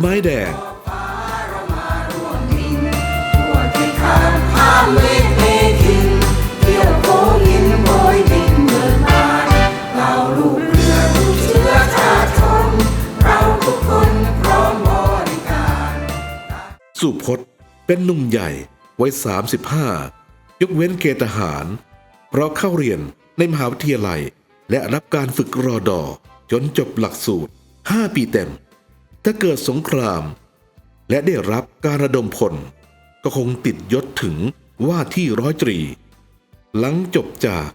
ไม้แดงสุพจน์เป็นหนุ่มใหญ่วัย 35 ยกเว้นเกณฑ์ทหารเพราะเข้าเรียนในมหาวิทยาลัย และรับการฝึกรอดอจนจบหลักสูตร 5 ปีเต็ม ถ้าเกิดสงคราม และได้รับการระดมพล ก็คงติดยศถึงว่าที่ร้อยตรี หลังจบจาก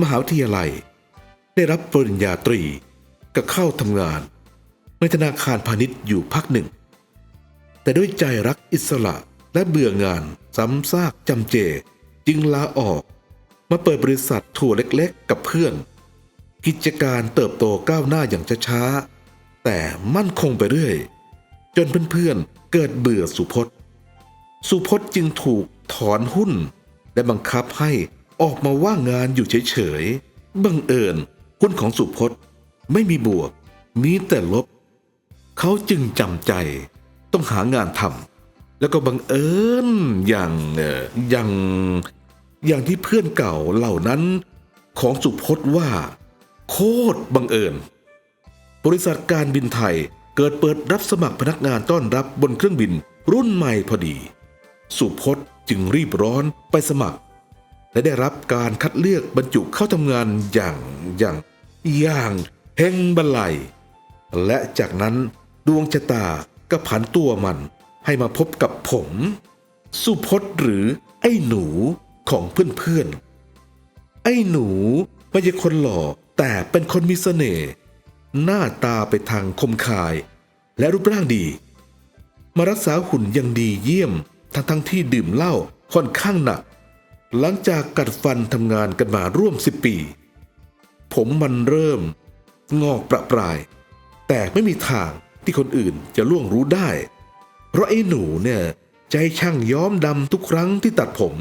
มหาวิทยาลัย ได้รับปริญญาตรีก็เข้าทำงาน ในธนาคารพาณิชย์อยู่พักหนึ่ง แต่ด้วยใจรักอิสระและเบื่องานซ้ำซากจำเจ จึงลาออกมาเปิดบริษัทถั่วเล็กๆ กับเพื่อน กิจการเติบโตก้าวหน้าอย่างช้าๆ แต่มั่นคงไปเรื่อย จนเพื่อนๆเกิดเบื่อสุพจน์ สุพจน์จึงถูกถอนหุ้น และบังคับให้ออกมาว่างงานอยู่เฉยๆ บังเอิญหุ้นของสุพจน์ไม่มีบวก มีแต่ลบ เขาจึงจำใจต้องหางานทำแล้วก็บังเอิญอย่างเอ่ออย่างอย่างที่เพื่อนเก่าเหล่านั้นของสุพจน์ว่า โคตรบังเอิญ บริษัทการบินไทยเกิดเปิดรับสมัครพนักงานต้อนรับบนเครื่องบินรุ่นใหม่พอดี สุพจน์จึงรีบร้อนไปสมัคร และได้รับการคัดเลือกบรรจุเข้าทำงานอย่างอย่างอย่างเฮงบันไลยและจากนั้นดวงชะตาก็ผันตัวมันให้มาพบกับผม สุพจน์หรือไอ้หนูของเพื่อนๆไอ้หนูไม่ใช่คนหล่อแต่เป็นคนมีเสน่ห์ หน้าตาไปทางคมคาย และรูปร่างดี มารักษาหุ่นยังดีเยี่ยม ทั้งทั้งที่ดื่มเหล้าค่อนข้างหนัก หลังจากกัดฟันทำงานกันมาร่วมสิบปี ผมมันเริ่ม งอกประปราย แต่ไม่มีทางที่คนอื่นจะล่วงรู้ได้ เพราะไอ้หนูเนี่ยใจช่างย้อมดำทุกครั้งที่ตัดผม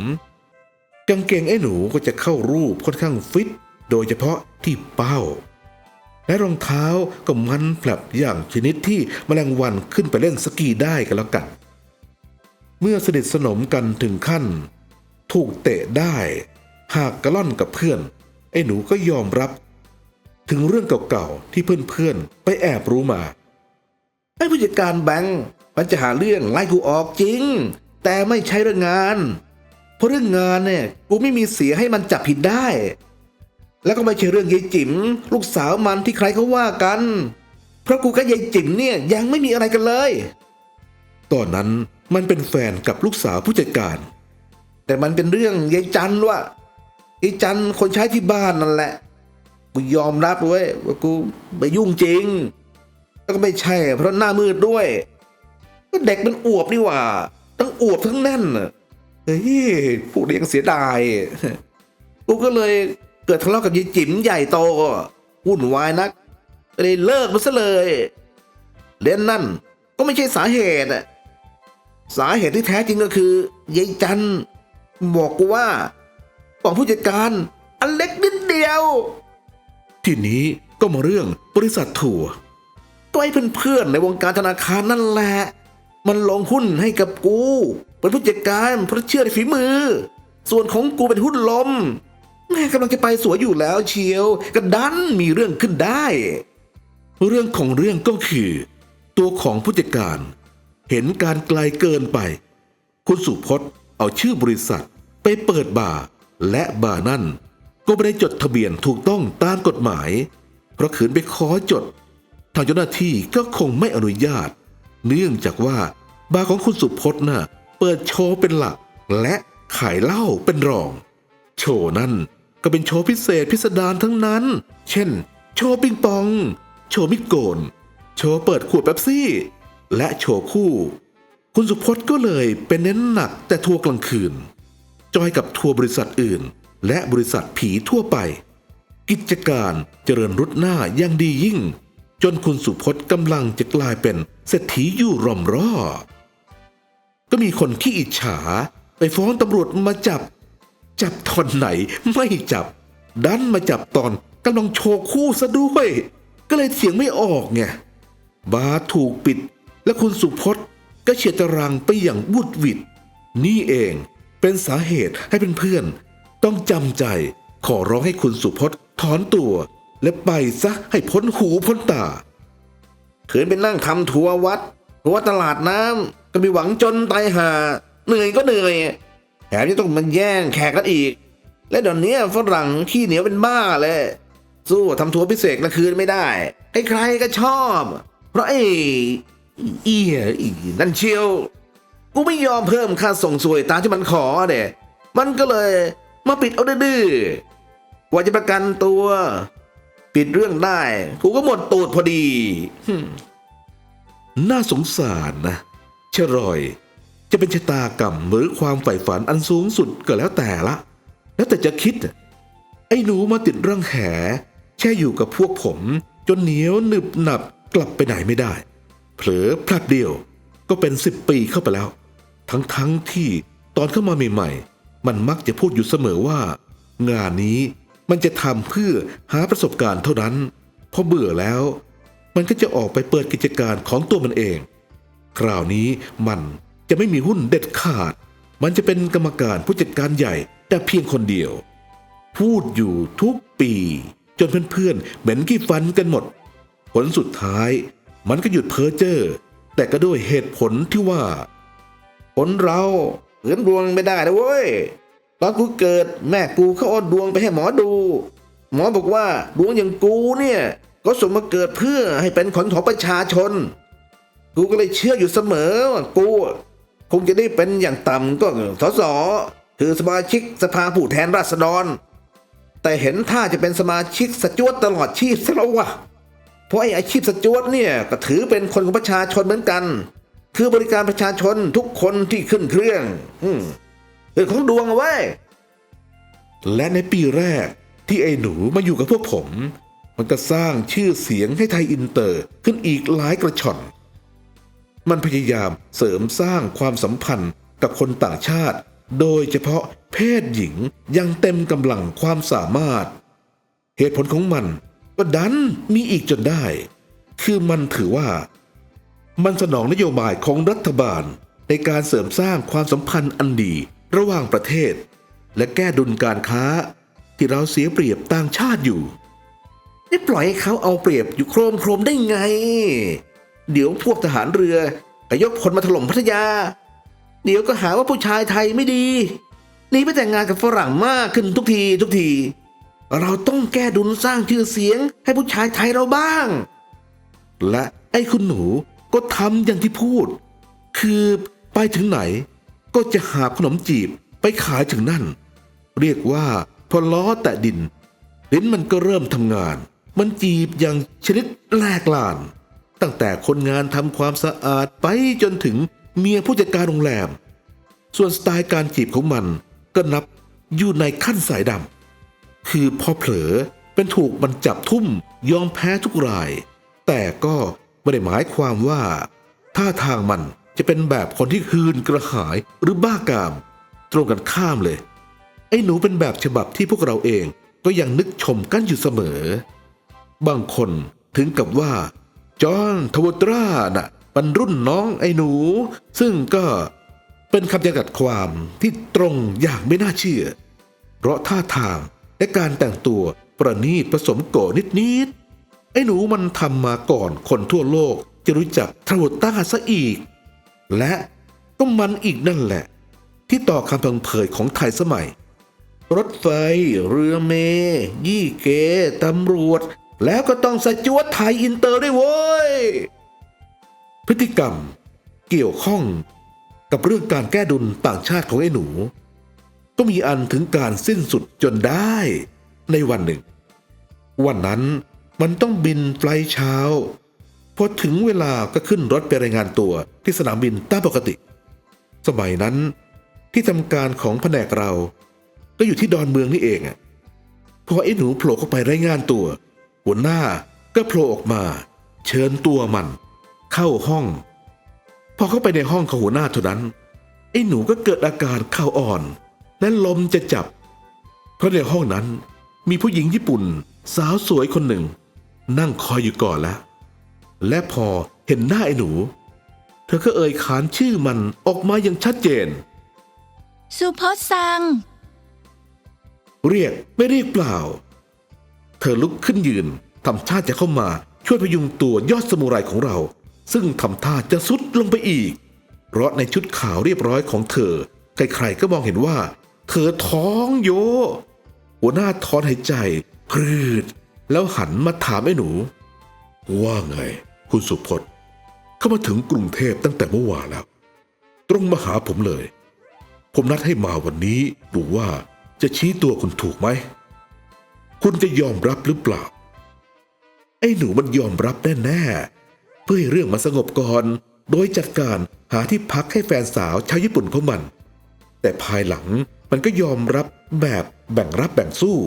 กางเกงไอ้หนูก็จะเข้ารูปค่อนข้างฟิต โดยเฉพาะที่เป้า และรองเท้าก็มันแผลบอย่างชนิดที่แมลงวันขึ้นไปเล่นสกีได้กันแล้วกัน เมื่อสนิทสนมกันถึงขั้น ถูกเตะได้ หากกระล่อนกับเพื่อน ไอ้หนูก็ยอมรับ ถึงเรื่องเก่าๆที่เพื่อนๆ ไปแอบรู้มา ไอ้ผู้จัดการแบงค์มันจะหาเรื่องไล่กูออกจริง แต่ไม่ใช่เรื่องงาน เพราะเรื่องงานเนี่ยกูไม่มีเสียให้มันจับผิดได้ แล้วก็ไม่ใช่เรื่องยายจิ๋มลูกสาวมันที่ใครเขาว่ากัน เพราะกูกับยายจิ๋มเนี่ยยังไม่มีอะไรกันเลย ตอนนั้นมันเป็นแฟนกับลูกสาวผู้จัดการ แต่มันเป็นเรื่องยายจันว่ายายจันคนใช้ที่บ้านนั่นแหละ กูยอมรับเว้ยว่ากูไปยุ่งจริง แล้วก็ไม่ใช่ เพราะหน้ามืดด้วย ก็เด็กมันอวบนี่หว่า ทั้งอวบทั้งแน่นน่ะเฮ้ยพูดเรียงเสียดาย กูก็เลย กิดทะเลาะกับยายจิ๋มใหญ่โตวุ่นวายนักเลยเลิกมันซะเลยเล่นนั่นก็ไม่ใช่สาเหตุอะสาเหตุที่แท้จริงก็คือยายจันบอกกูว่าของผู้จัดการอันเล็กนิดเดียว ทีนี้ก็มาเรื่องบริษัทถั่วก็ไอ้เพื่อนๆในวงการธนาคารนั่นแหละ มันลงหุ้นให้กับกู เป็นผู้จัดการเพราะเชื่อในฝีมือ ส่วนของกูเป็นหุ้นลม แม่กำลังจะไปสวยอยู่แล้วเชียวก็ดันมีเรื่องขึ้นได้ เรื่องของเรื่องก็คือ ตัวของผู้จัดการ เห็นการไกลเกินไป คุณสุพจน์เอาชื่อบริษัทไปเปิดบาร์และบาร์นั่น ก็ไม่ได้จดทะเบียนถูกต้องตามกฎหมาย เพราะขืนไปขอจด ทางเจ้าหน้าที่ก็คงไม่อนุญาต เนื่องจากว่าบาร์ของคุณสุพจน์น่ะเปิดโชว์เป็นหลักและขายเหล้าเป็นรอง โชว์นั่น ก็เป็นโชว์พิเศษพิสดารทั้งนั้น เช่น โชว์ปิงปอง โชว์มิโกน โชว์เปิดขวดเป๊ปซี่ และโชว์คู่ คุณสุพจน์ก็เลยเป็นเน้นหนักแต่ทัวร์กลางคืน จอยกับทัวร์บริษัทอื่น และบริษัทผีทั่วไป กิจการเจริญรุดหน้าอยังดียิ่ง จนคุณสุพจน์กำลังจะกลายเป็นเศรษฐีอยู่ร่อมรอก็มีคนขี้อิจฉาไปฟ้องตำรวจมาจับ จับตอนไหนไม่จับ ดันมาจับตอนกำลังโชว์คู่ซะด้วย ก็เลยเถียงไม่ออกไงบาถูกปิด และคุณสุพจน์ก็เฉียดตารางไปอย่างวุดวิดนี่เองเป็นสาเหตุให้เพื่อนๆต้องจำใจขอร้องให้คุณสุพจน์ถอนตัว และไปซะให้พ้นหูพ้นตาขืนไปนั่งทำทัววัดทัวตลาดน้ำก็มีหวังจนตายหา เหนื่อยก็เหนื่อย แถมยังต้องมันแย่งแขกกันอีก และเดี๋ยวนี้ฝรั่งขี้เหนียวเป็นบ้าเลย สู้ทำทัวร์พิเศษกละคืนไม่ได้ ใครๆก็ชอบ เพราะไอ้เอียนั่นเชียว กูไม่ยอมเพิ่มค่าส่งสวยตามที่มันขอเด็มันก็เลยมาปิดเอาดื้อกว่าจะประกันตัว ปิดเรื่องได้กูก็หมดตูดพอดี น่าสงสารนะชรอย จะเป็นชะตากรรมหรือความใฝ่ฝันอันสูงสุดก็แล้วแต่ละ แล้วแต่จะคิด ไอ้หนูมาติดร่างแห แช่อยู่กับพวกผม จนเหนียวหนึบหนับกลับไปไหนไม่ได้ เผลอพลัดเดียวก็เป็นสิบปีเข้าไปแล้ว ทั้งทั้งที่ตอนเข้ามาใหม่ๆ มันมักจะพูดอยู่เสมอว่า งานนี้มันจะทำเพื่อหาประสบการณ์เท่านั้น พอเบื่อแล้ว มันก็จะออกไปเปิดกิจการของตัวมันเอง คราวนี้มัน จะไม่มีหุ้นเด็ดขาด มันจะเป็นกรรมการผู้จัดการใหญ่ แต่เพียงคนเดียว พูดอยู่ทุกปี จนเพื่อนๆเหม็นขี้ฟันกันหมด ผลสุดท้าย มันก็หยุดเพ้อเจ้อแต่ก็ด้วยเหตุผลที่ว่าคนเราเหินดวงไม่ได้นะเว้ยตอนกูเกิดแม่กูเขาเอาดวงไปให้หมอดู หมอบอกว่าดวงอย่างกูเนี่ย ก็ส่งมาเกิดเพื่อให้เป็นคนของประชาชน กูก็เลยเชื่ออยู่เสมอว่ากู คงจะได้เป็นอย่างต่ำก็สสคือสมาชิกสภาผู้แทนราษฎร แต่เห็นท่าจะเป็นสมาชิกสจวตตลอดชีพซะแล้ววะเพราะไอ้อาชีพสจวตเนี่ยก็ถือเป็นคนของประชาชนเหมือนกัน คือบริการประชาชนทุกคนที่ขึ้นเครื่อง อืมเรื่องของดวงเอาไว้ และในปีแรกที่ไอ้หนูมาอยู่กับพวกผม มันก็สร้างชื่อเสียงให้ไทยอินเตอร์ขึ้นอีกหลายกระชอน มันพยายามเสริมสร้างความสัมพันธ์กับคนต่างชาติ โดยเฉพาะเพศหญิงยังเต็มกำลังความสามารถ เหตุผลของมันก็ดันมีอีกจนได้ คือมันถือว่า มันสนองนโยบายของรัฐบาลในการเสริมสร้างความสัมพันธ์อันดีระหว่างประเทศ และแก้ดุลการค้า ที่เราเสียเปรียบต่างชาติอยู่ได้ปล่อยให้เขาเอาเปรียบอยู่โครมโครมได้ไง เดี๋ยวพวกทหารเรือก็ยกพลมาถล่มพัทยา เดี๋ยวก็หาว่าผู้ชายไทยไม่ดีหนีไปแต่งงานกับฝรั่งมากขึ้นทุกทีทุกที เราต้องแก้ดุลสร้างชื่อเสียงให้ผู้ชายไทยเราบ้าง และไอ้คุณหนูก็ทำอย่างที่พูด คือไปถึงไหน ก็จะหาขนมจีบไปขายถึงนั่น เรียกว่าพอล้อแตะดินลิ้นมันก็เริ่มทำงาน มันจีบอย่างชนิดแลกลาน ตั้งแต่คนงานทำความสะอาดไปจนถึงเมียผู้จัดการโรงแรม ส่วนสไตล์การจีบของมันก็นับอยู่ในขั้นสายดำคือพอเผลอเป็นถูกมันจับทุ่มยอมแพ้ทุกราย แต่ก็ไม่ได้หมายความว่าท่าทางมันจะเป็นแบบคนที่หืนกระหายหรือบ้ากาม ตรงกันข้ามเลย ไอ้หนูเป็นแบบฉบับที่พวกเราเองก็ยังนึกชมกันอยู่เสมอ บางคนถึงกับว่า จอห์นทวตราน่ะมันรุ่นน้องไอ้หนู ซึ่งก็เป็นคำจำกัดความที่ตรงอย่างไม่น่าเชื่อ เพราะท่าทางและการแต่งตัวประณีตผสมโกนิดๆไอ้หนูมันทำมาก่อนคนทั่วโลกจะรู้จักทาวต้าซะอีก และก็มันอีกนั่นแหละ ที่ต่อคำพังเพยของไทยสมัย รถไฟ เรือเม ยี่เกตำรวจ แล้วก็ต้องสจวตไทยอินเตอร์ด้วยโว้ พฤติกรรม เกี่ยวข้องกับเรื่องการแก้ดุลต่างชาติของไอ้หนู ก็มีอันถึงการสิ้นสุดจนได้ในวันหนึ่ง วันนั้นมันต้องบินไฟล์เช้าพอถึงเวลาก็ขึ้นรถไปรายงานตัวที่สนามบินตามปกติ สมัยนั้นที่ทำการของแผนกเรา ก็อยู่ที่ดอนเมืองนี่เองอะพอไอ้หนูโผล่เข้าไปรายงานตัว หัวหน้าก็โผล่ออกมา เชิญตัวมัน เข้าห้อง พอเข้าไปในห้องของหัวหน้าเท่านั้น ไอ้หนูก็เกิดอาการเข่าอ่อน และลมจะจับ เพราะในห้องนั้นมีผู้หญิงญี่ปุ่น สาวสวยคนหนึ่ง นั่งคอยอยู่ก่อนแล้ว และพอเห็นหน้าไอ้หนูธอก็เอ่ยขานชื่อมันออกมาอย่างชัดเจน สุพจน์ซัง เรียกไม่เรียกเปล่า เธอลุกขึ้นยืนทำท่าจะเข้ามาช่วยพยุงตัวยอดสมุไรของเรา ซึ่งทำท่าจะสุดลงไปอีก เพราะในชุดขาวเรียบร้อยของเธอ ใครๆก็มองเห็นว่า เธอท้องโย หัวหน้าถอนหายใจพรืด แล้วหันมาถามไอ้หนู ว่าไง คุณสุพจน์เข้ามาถึงกรุงเทพตั้งแต่เมื่อวานแล้ว ตรงมาหาผมเลย ผมนัดให้มาวันนี้ดูว่าจะชี้ตัวคุณถูกไหม คุณจะยอมรับหรือเปล่า ไอ้หนูมันยอมรับแน่ๆ เพื่อให้เรื่องมันสงบก่อน โดยจัดการหาที่พักให้แฟนสาวชาวญี่ปุ่นของมัน แต่ภายหลังมันก็ยอมรับแบบแบ่งรับแบ่งสู้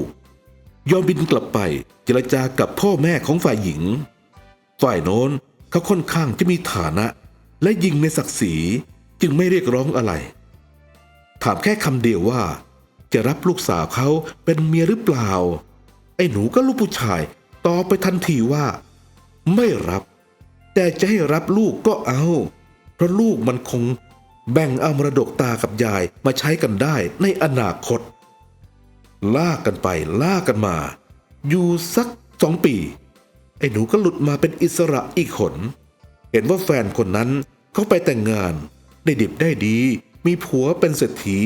ยอมบินกลับไปเจรจากับพ่อแม่ของฝ่ายหญิง ฝ่ายโน้นเขาค่อนข้างจะมีฐานะ และยิงในศักดิ์ศรีจึงไม่เรียกร้องอะไร ถามแค่คำเดียวว่า จะรับลูกสาวเขาเป็นเมียหรือเปล่า ไอ้หนูก็ลูกผู้ชายตอบไปทันทีว่า ไม่รับ แต่จะให้รับลูกก็เอา เพราะลูกมันคงแบ่งเอามรดกตากับยายมาใช้กันได้ในอนาคต ลากกันไปลากกันมา อยู่สักสองปี ไอ้หนูก็หลุดมาเป็นอิสระอีกคนเห็นว่าแฟนคนนั้นเขาไปแต่งงาน ได้ดิบได้ดี มีผัวเป็นเศรษฐี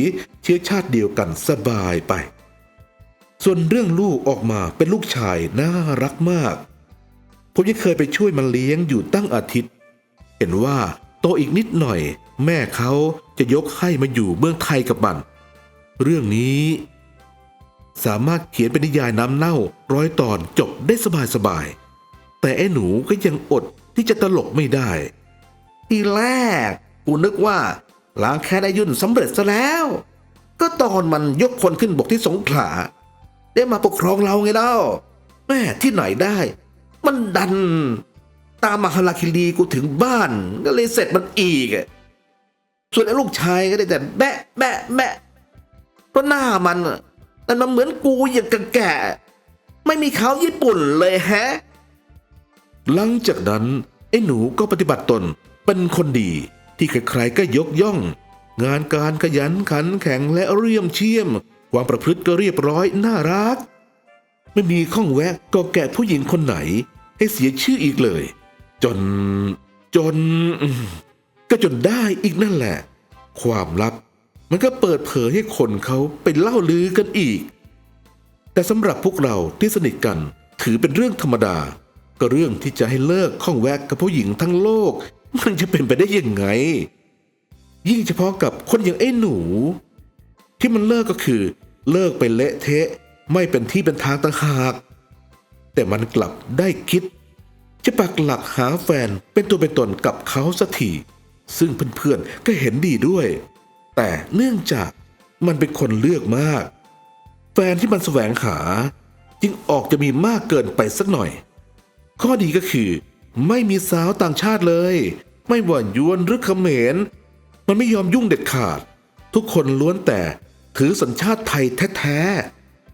เชื้อชาติเดียวกันสบายไป ส่วนเรื่องลูกออกมาเป็นลูกชายน่ารักมาก ผมยังเคยไปช่วยมันเลี้ยงอยู่ตั้งอาทิตย์ เห็นว่าโตอีกนิดหน่อย แม่เขาจะยกให้มาอยู่เมืองไทยกับมัน เรื่องนี้ สามารถเขียนเป็นนิยายน้ำเน่าร้อยตอนจบได้สบายๆ แต่ไอ้หนูก็ยังอดที่จะตลกไม่ได้ ทีแรกกูนึกว่าล้างแค้นอายุนสำเร็จซะแล้ว ก็ตอนมันยกคนขึ้นบกที่สงขลาได้มาปกครองเราไงเล่าแม่ที่ไหนได้ มันดัน ตามมาฮาราคิรีกูถึงบ้าน ก็เลยเสร็จมันอีก ส่วนไอ้ลูกชายก็ได้แต่แบะแบะแบะเพราะหน้ามันอะแต่มันเหมือนกูอย่างกแก่ไม่มีเขาญี่ปุ่นเลยแฮะ หลังจากนั้น ไอ้หนูก็ปฏิบัติตนเป็นคนดีที่ใครๆก็ยกย่อง งานการขยันขันแข็งและเรียมเชี่ยม ความประพฤติก็เรียบร้อยน่ารัก ไม่มีข้องแวะก็แกะผู้หญิงคนไหน ให้เสียชื่ออีกเลย จน จน ก็จนได้อีกนั่นแหละ ความลับ มันก็เปิดเผยให้คนเขาไปเล่าลือกันอีก แต่สำหรับพวกเราที่สนิทกันถือเป็นเรื่องธรรมดา ก็เรื่องที่จะให้เลิกข้องแวะกับผู้หญิงทั้งโลก มันจะเป็นไปได้ยังไง ยิ่งเฉพาะกับคนอย่างไอ้หนู ที่มันเลิกก็คือ เลิกไปเละเทะ ไม่เป็นที่เป็นทางต่างหาก แต่มันกลับได้คิด จะปักหลักหาแฟนเป็นตัวเป็นตนกับเขาสักทีซึ่งเพื่อนๆก็เห็นดีด้วย แต่เนื่องจากมันเป็นคนเลือกมาก แฟนที่มันแสวงหาจึงออกจะมีมากเกินไปสักหน่อย ข้อดีก็คือ ไม่มีสาวต่างชาติเลย ไม่ว่ายวนหรือเขมร มันไม่ยอมยุ่งเด็ดขาด ทุกคนล้วนแต่ถือสัญชาติไทยแท้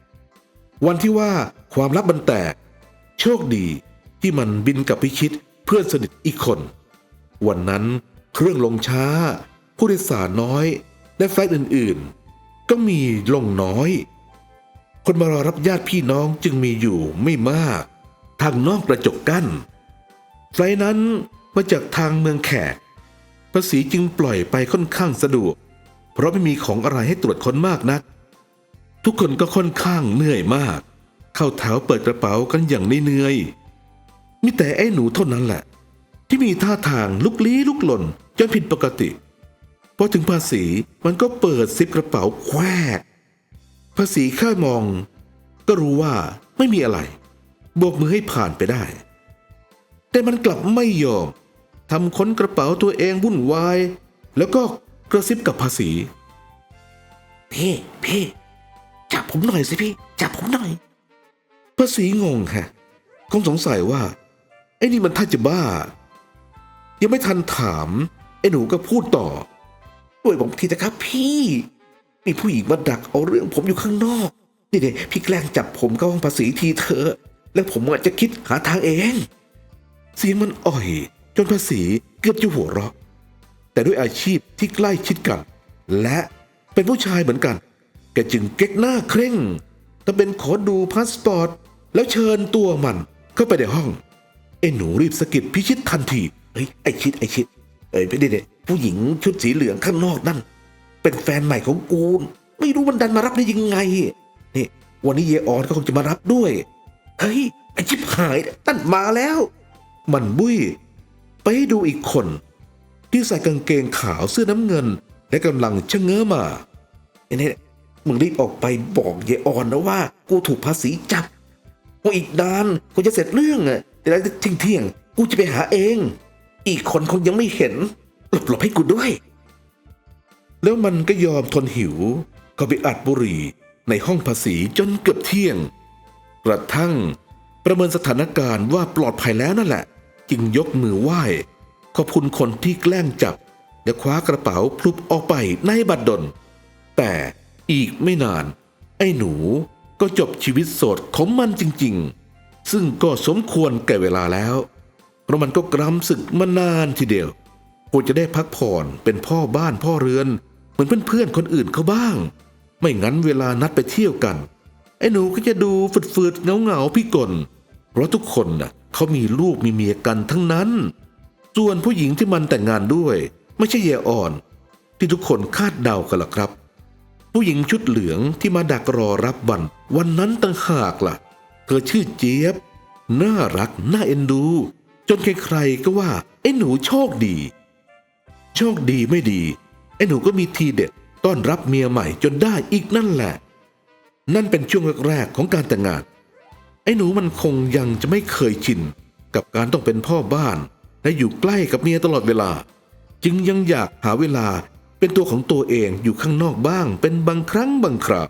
ๆวันที่ว่าความลับมันแตก โชคดีที่มันบินกับพิชิตเพื่อนสนิทอีกคน วันนั้นเครื่องลงช้า ผู้โดยสารน้อย และไฟล์อื่นๆ ก็มีลงน้อย คนมารอรับญาติพี่น้องจึงมีอยู่ไม่มาก ทางนอกกระจกกั้นไฟล์นั้นมาจากทางเมืองแขก ภาษีจึงปล่อยไปค่อนข้างสะดวก เพราะไม่มีของอะไรให้ตรวจค้นมากนัก ทุกคนก็ค่อนข้างเหนื่อยมาก เข้าแถวเปิดกระเป๋ากันอย่างเหนื่อยๆมีแต่ไอ้หนูเท่านั้นแหละ ที่มีท่าทางลุกลี้ลุกหล่นจนผิดปกติพอถึงภาษีมันก็เปิดซิปกระเป๋าแควกภาษีแค่มอง ก็รู้ว่าไม่มีอะไรโบกมือให้ผ่านไปได้ แต่มันกลับไม่ยอมทำค้นกระเป๋าตัวเองวุ่นวาย แล้วก็กระซิบกับภาษีพี่พี่จับผมหน่อยสิพี่ จับผมหน่อย ภาษีงงฮะคงสงสัยว่า ไอ้นี่มันท่าจะบ้า ยังไม่ทันถาม ไอ้หนูก็พูดต่อช่วยผมทีนะครับพี่ มีผู้หญิงมาดักเอาเรื่องผมอยู่ข้างนอก นี่เด็พี่แกล้งจับผมเข้าห้องภาษีทีเถอะแล้วผมอาจจะคิดหาทางเอง เสียงมันอ่อย จนภาษีเกือบจะหัวเราะ แต่ด้วยอาชีพที่ใกล้ชิดกัน และเป็นผู้ชายเหมือนกัน แกจึงเก๊กหน้าเคร่งถ้าเป็นขอดูพาสปอร์ต แล้วเชิญตัวมันเข้าไปในห้องไอ้หนูรีบสะกิดพิชิตทันทีเฮ้ยไอชิดไอชิดเอ้ยไม่ได้เนี่ยผู้หญิงชุดสีเหลืองข้างนอกนั่น เป็นแฟนใหม่ของกูไม่รู้มันดันมารับได้ยังไงนี่วันนี้เยออนก็คงจะมารับด้วยเฮ้ยไอชิบหายตั้นมาแล้ว มันบุ้ยไปให้ดูอีกคน ที่ใส่กางเกงขาวเสื้อน้ำเงิน และกำลังชะเง้อมาไอ้นี่มึงรีบออกไปบอกเยออนนะว่า กูถูกภาษีจับ พออีกนานกูจะเสร็จเรื่องอะแต่แล้วทิ้งเที่ยงกูจะไปหาเอง อีกคนคงยังไม่เห็น หลบหลบให้กูด้วย แล้วมันก็ยอมทนหิว ก็ไปอัดบุหรี่ในห้องภาษีจนเกือบเที่ยง กระทั่งประเมินสถานการณ์ว่าปลอดภัยแล้วนั่นแหละ จึงยกมือไหว้ ขอบคุณคนที่แกล้งจับ และคว้ากระเป๋าพลุบออกไปในบัดดลแต่อีกไม่นาน ไอ้หนู ก็จบชีวิตโสดของมันจริงๆ ซึ่งก็สมควรแก่เวลาแล้วเพราะมันก็กรำศึกมานานทีเดียวควรจะได้พักผ่อนเป็นพ่อบ้านพ่อเรือน เหมือนเพื่อนๆคนอื่นเขาบ้าง ไม่งั้นเวลานัดไปเที่ยวกัน ไอ้หนูก็จะดูฝืดๆเงาๆพี่กลเพราะทุกคนน่ะเขามีลูกมีเมียกันทั้งนั้น ส่วนผู้หญิงที่มันแต่งงานด้วย ไม่ใช่เยยอ่อน ที่ทุกคนคาดเดากันล่ะครับ ผู้หญิงชุดเหลืองที่มาดักรอรับวันวันนั้นต่างหากล่ะ เธอชื่อเจี๊ยบ น่ารัก น่าเอ็นดู จนใครๆก็ว่า ไอ้หนูโชคดี โชคดีไม่ดี ไอ้หนูก็มีทีเด็ดต้อนรับเมียใหม่จนได้อีกนั่นแหละ นั่นเป็นช่วงแรกๆของการแต่งงาน ไอ้หนูมันคงยังจะไม่เคยชิน กับการต้องเป็นพ่อบ้าน และอยู่ใกล้กับเมียตลอดเวลา จึงยังอยากหาเวลา เป็นตัวของตัวเองอยู่ข้างนอกบ้าง เป็นบางครั้งบางครา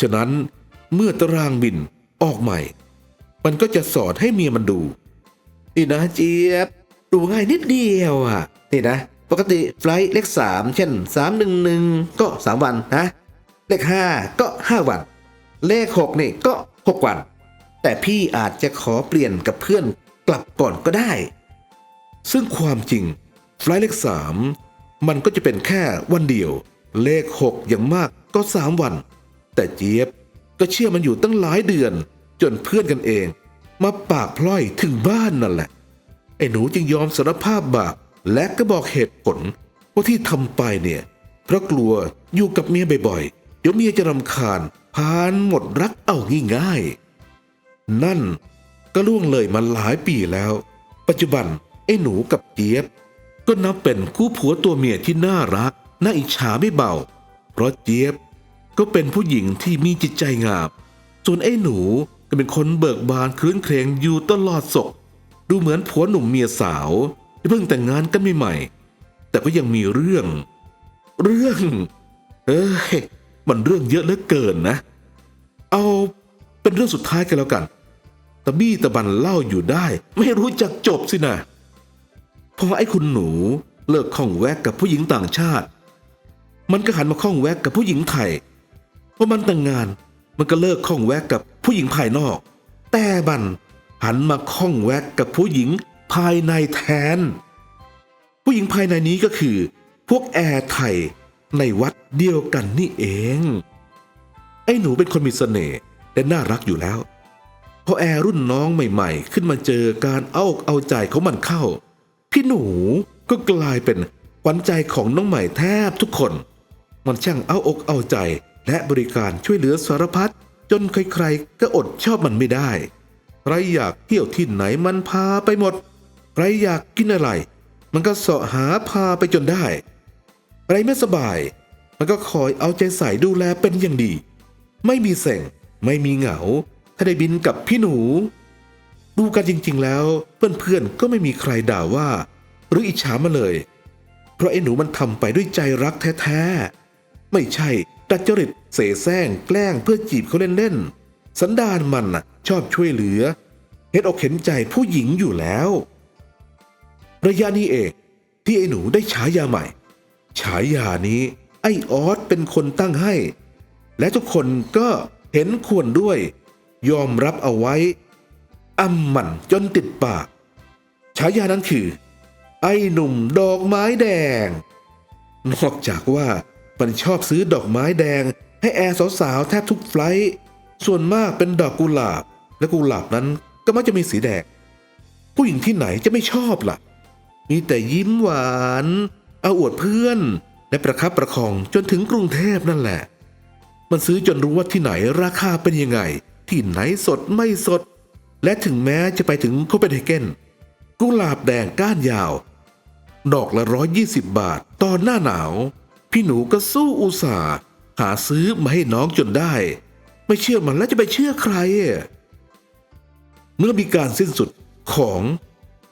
ฉะนั้นเมื่อตารางบินออกใหม่ มันก็จะสอนให้เมียมันดูนี่นะเจี๊ยบดูง่ายนิดเดียวอะนี่นะ ปกติไฟล์เลขสามเช่นสามหนึ่งหนึ่งก็สามวันนะ เลขห้าก็ห้าวัน เลขหกนี่ก็หกวัน แต่พี่อาจจะขอเปลี่ยนกับเพื่อนกลับก่อนก็ได้ ซึ่งความจริงไฟล์เลขสาม มันก็จะเป็นแค่วันเดียว เลขหกอย่างมากก็สามวัน แต่เจี๊ยบก็เชื่อมันอยู่ตั้งหลายเดือน จนเพื่อนกันเอง มาปากพล่อยถึงบ้านนั่นแหละ ไอ้หนูจึงยอมสารภาพบาปและก็บอกเหตุผลว่าที่ทำไปเนี่ย เพราะกลัวอยู่กับเมียบ่อยๆ เดี๋ยวเมียจะรำคาญพานหมดรักเอาง่ายๆ นั่นก็ล่วงเลยมาหลายปีแล้ว ปัจจุบันไอ้หนูกับเจี๊ยบ ก็นับเป็นคู่ผัวตัวเมียที่น่ารัก น่าอิจฉาไม่เบา เพราะเจี๊ยบก็เป็นผู้หญิงที่มีจิตใจงาม ส่วนไอ้หนูก็เป็นคนเบิกบานคลื้นเครงอยู่ตลอดศก ดูเหมือนผัวหนุ่มเมียสาวที่เพิ่งแต่งงานกันใหม่ๆแต่ก็ยังมีเรื่อง เรื่อง เอ้ยมันเรื่องเยอะเหลือเกินนะ เอาเป็นเรื่องสุดท้ายกันแล้วกันตะบี้ตะบันเล่าอยู่ได้ ไม่รู้จักจบสินะ พอไอ้คุณหนูเลิกข้องแวกกับผู้หญิงต่างชาติ มันก็หันมาข้องแวกกับผู้หญิงไทยพอมันแต่งงาน มันก็เลิกข้องแวกกับผู้หญิงภายนอก แต่มันหันมาข้องแวกกับผู้หญิงภายในแทน ผู้หญิงภายในนี้ก็คือ พวกแอร์ไทยในวัดเดียวกันนี่เอง ไอ้หนูเป็นคนมีเสน่ห์และน่ารักอยู่แล้วพอแอร์รุ่นน้องใหม่ ๆ ขึ้นมาเจอการเอาอกเอาใจของมันเข้า พี่หนูก็กลายเป็นขวัญใจของน้องใหม่แทบทุกคน มันช่างเอาอกเอาใจและบริการช่วยเหลือสารพัดจนใครๆก็อดชอบมันไม่ได้ ใครอยากเที่ยวที่ไหนมันพาไปหมด ใครอยากกินอะไร มันก็เสาะหาพาไปจนได้ ใครไม่สบาย มันก็คอยเอาใจใส่ดูแลเป็นอย่างดี ไม่มีเส่งไม่มีเหงา ถ้าได้บินกับพี่หนู ดูกันจริง ๆ แล้วเพื่อนๆก็ไม่มีใครด่าว่า หรืออิจฉามาเลย เพราะไอ้หนูมันทำไปด้วยใจรักแท้ๆไม่ใช่ดัดจริตเสแสร้งแกล้งเพื่อจีบเขาเล่นๆสันดานมันชอบช่วยเหลือเห็นอกเห็นใจผู้หญิงอยู่แล้วระยะนี้เองที่ไอ้หนูได้ฉายาใหม่ ฉายานี้ไอ้ออสเป็นคนตั้งให้ และทุกคนก็เห็นควรด้วย ยอมรับเอาไว้ อำมันจนติดปาก ฉายานั้นคือ ไอ้หนุ่มดอกไม้แดง นอกจากว่ามันชอบซื้อดอกไม้แดง ให้แอร์สาวๆแทบทุกไฟล์ส่วนมากเป็นดอกกุหลาบ และกุหลาบนั้นก็มักจะมีสีแดง ผู้หญิงที่ไหนจะไม่ชอบล่ะ มีแต่ยิ้มหวาน เอาอวดเพื่อน และประคับประคองจนถึงกรุงเทพนั่นแหละ มันซื้อจนรู้ว่าที่ไหนราคาเป็นยังไง ที่ไหนสดไม่สด และถึงแม้จะไปถึงโคเปนเฮเกนกุหลาบแดงก้านยาว ดอกละร้อยยี่สิบบาทตอนหน้าหนาว พี่หนูก็สู้อุตส่าห์หาซื้อมาให้น้องจนได้ ไม่เชื่อมันแล้วจะไปเชื่อใคร เมื่อมีการสิ้นสุดของ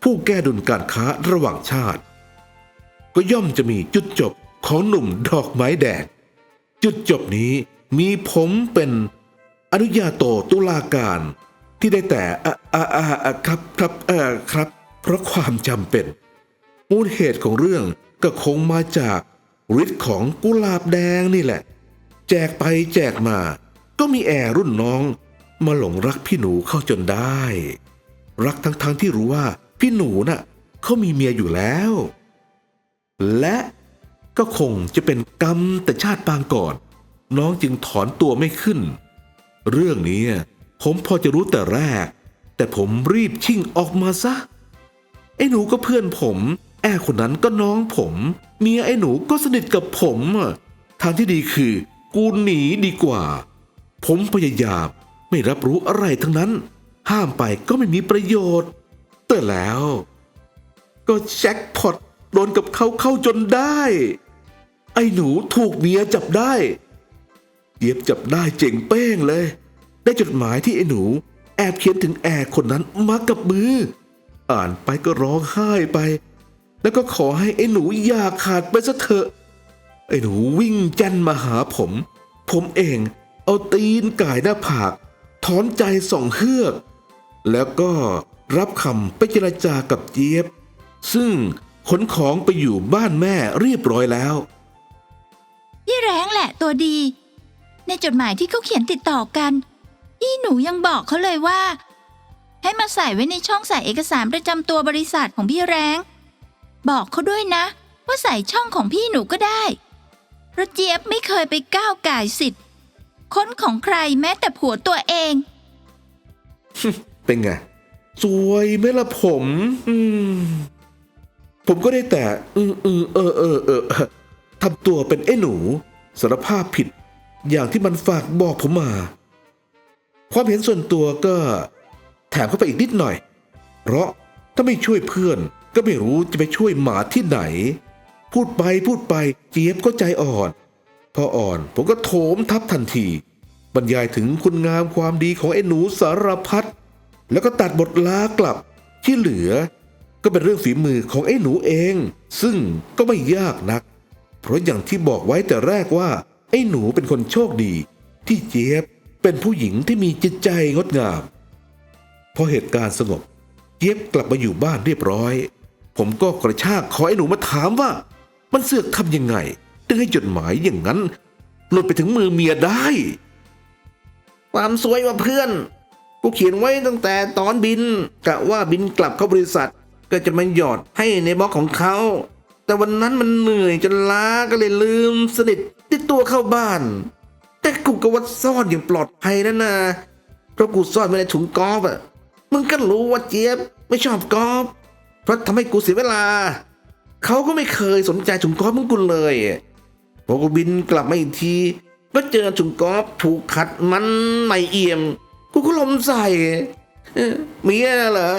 ผู้แก้ดุลการค้าระหว่างชาติ ก็ย่อมจะมีจุดจบของหนุ่มดอกไม้แดงจุดจบนี้มีผมเป็นอนุญาโตตุลาการ ที่ได้แต่อ่อ่อะอะครับครับเออครับ เพราะความจำเป็น มูลเหตุของเรื่องก็คงมาจากฤทธิ์ของกุหลาบแดงนี่แหละ แจกไปแจกมา ก็มีแอร์รุ่นน้อง มาหลงรักพี่หนูเข้าจนได้ รักทั้งๆทที่รู้ว่าพี่หนูน่ะเขามีเมียอยู่แล้ว และก็คงจะเป็นกรรมแต่ชาติปางก่อน น้องจึงถอนตัวไม่ขึ้น เรื่องนี้ ผมพอจะรู้แต่แรก แต่ผมรีบชิ่งออกมาซะ ไอ้หนูก็เพื่อนผม แอคนนั้นก็น้องผม เมียไอ้หนูก็สนิทกับผมทางที่ดีคือ กูหนีดีกว่า ผมพยายามไม่รับรู้อะไรทั้งนั้น ห้ามไปก็ไม่มีประโยชน์ แต่แล้ว ก็แจ็คพอตโดนกับเขาเข้าจนได้ ไอ้หนูถูกเมียจับได้เย็บจับได้เจ๋งเป้งเลย ได้จดหมายที่ไอ้หนู แอบเขียนถึงแอร์คนนั้นมากับมือ อ่านไปก็ร้องไห้ไป แล้วก็ขอให้ไอ้หนูอย่าขาดไปซะเถอะ ไอ้หนูวิ่งจันมาหาผม ผมเองเอาตีนก่ายหน้าผาก ถอนใจส่องเฮือก แล้วก็รับคำไปเจรจากับเจี๊ยบ ซึ่งขนของไปอยู่บ้านแม่เรียบร้อยแล้วพี่แรงแหละตัวดี ในจดหมายที่เขาเขียนติดต่อกัน พี่หนูยังบอกเขาเลยว่า ให้มาใส่ไว้ในช่องใส่เอกสารประจำตัวบริษัทของพี่แรงบอกเขาด้วยนะ ว่าใส่ช่องของพี่หนูก็ได้เพราะเจี๊ยบไม่เคยไปก้าวก่ายสิทธิ์ค้นของใครแม้แต่ผัวตัวเอง เป็นไง สวยไหมล่ะผม อืม ผมก็ได้แต่อืมอือเออเออเออทำตัวเป็นไอ้หนูสารภาพผิด อย่างที่มันฝากบอกผมมา ความเห็นส่วนตัวก็แถมเข้าไปอีกนิดหน่อย เพราะถ้าไม่ช่วยเพื่อนก็ไม่รู้จะไปช่วยหมาที่ไหน พูดไปพูดไปเจี๊ยบก็ใจอ่อน พออ่อนผมก็โถมทับทันที บรรยายถึงคุณงามความดีของไอ้หนูสารพัดแล้วก็ตัดบทลากลับที่เหลือ ก็เป็นเรื่องฝีมือของไอ้หนูเอง ซึ่งก็ไม่ยากนัก เพราะอย่างที่บอกไว้แต่แรกว่า ไอ้หนูเป็นคนโชคดี ที่เจี๊ยบ เป็นผู้หญิงที่มีจิตใจงดงาม พอเหตุการณ์สงบเจี๊ยบกลับมาอยู่บ้านเรียบร้อย ผมก็กระชากขอไอ้หนูมาถามว่า มันเสือกทำยังไงถึงให้จดหมายอย่างนั้น หลุดไปถึงมือเมียได้ ความสวยว่าเพื่อน กูเขียนไว้ตั้งแต่ตอนบินกะว่าบินกลับเข้าบริษัท ก็จะมาหยอดให้ในบล็อกของเขา แต่วันนั้นมันเหนื่อยจนล้าก็เลยลืมสนิทติดตัวเข้าบ้าน แต่กูก็วัดซ่อนอย่างปลอดภัยนะนะเพราะกูซ่อนไว้ในถุงกอล์ฟอะมึงก็รู้ว่าเจี๊ยบไม่ชอบกอล์ฟเพราะทำให้กูเสียเวลา เขาก็ไม่เคยสนใจถุงกอล์ฟมึงกูเลยพอกูบินกลับมาอีกที ก็เจอถุงกอล์ฟถูกขัดมันใหม่เอี่ยม กูก็ลมใส่เอ้อเมียเหรอ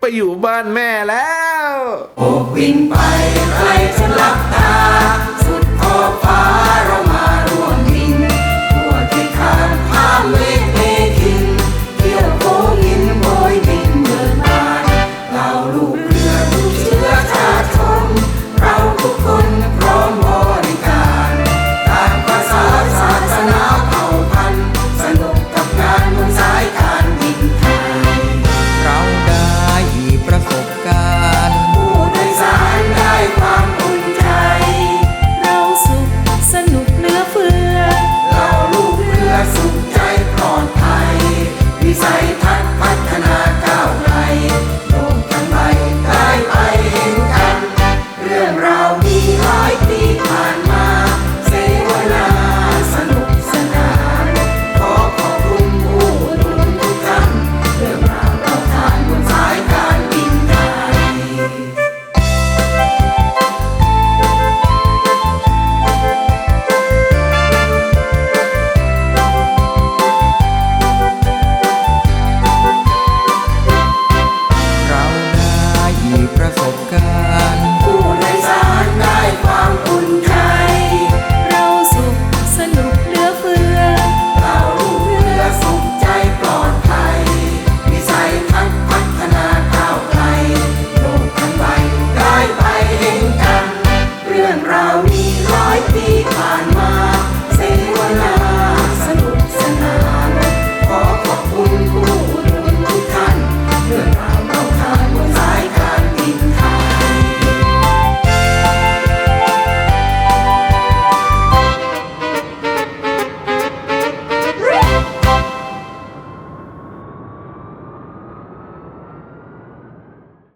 ไปอยู่บ้านแม่แล้วโอบวิ่งไปใครจะรับตา สุดขอบฟ้าเรา